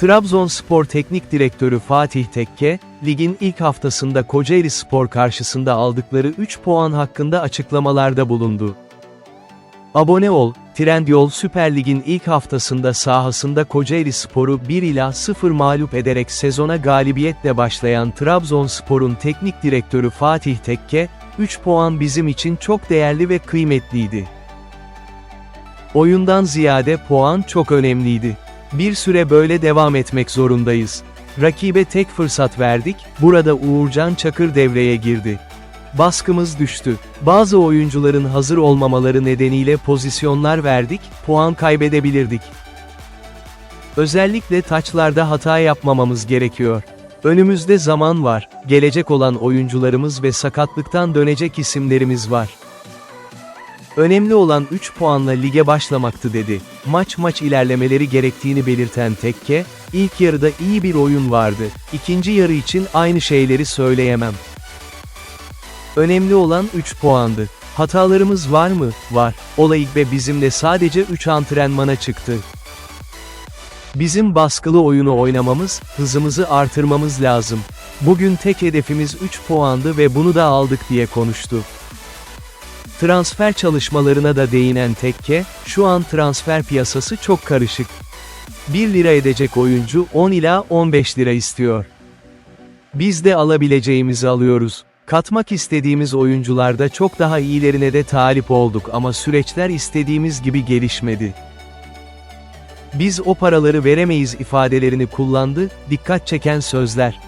Trabzonspor Teknik Direktörü Fatih Tekke, ligin ilk haftasında Kocaeli Spor karşısında aldıkları 3 puan hakkında açıklamalarda bulundu. Abone ol, Trendyol Süper Lig'in ilk haftasında sahasında Kocaeli Spor'u 1 ila 0 mağlup ederek sezona galibiyetle başlayan Trabzonspor'un teknik direktörü Fatih Tekke, 3 puan bizim için çok değerli ve kıymetliydi. Oyundan ziyade puan çok önemliydi. Bir süre böyle devam etmek zorundayız. Rakibe tek fırsat verdik, burada Uğurcan Çakır devreye girdi. Baskımız düştü. Bazı oyuncuların hazır olmamaları nedeniyle pozisyonlar verdik, puan kaybedebilirdik. Özellikle taçlarda hata yapmamamız gerekiyor. Önümüzde zaman var, gelecek olan oyuncularımız ve sakatlıktan dönecek isimlerimiz var. Önemli olan 3 puanla lige başlamaktı dedi. Maç maç ilerlemeleri gerektiğini belirten Tekke, ilk yarıda iyi bir oyun vardı. İkinci yarı için aynı şeyleri söyleyemem. Önemli olan 3 puandı. Hatalarımız var mı? Var. Olayık ve bizimle sadece 3 antrenmana çıktı. Bizim baskılı oyunu oynamamız, hızımızı artırmamız lazım. Bugün tek hedefimiz 3 puandı ve bunu da aldık diye konuştu. Transfer çalışmalarına da değinen Tekke, şu an transfer piyasası çok karışık. 1 lira edecek oyuncu 10 ila 15 lira istiyor. Biz de alabileceğimizi alıyoruz. Katmak istediğimiz oyuncularda çok daha iyilerine de talip olduk ama süreçler istediğimiz gibi gelişmedi. Biz o paraları veremeyiz ifadelerini kullandı, dikkat çeken sözler.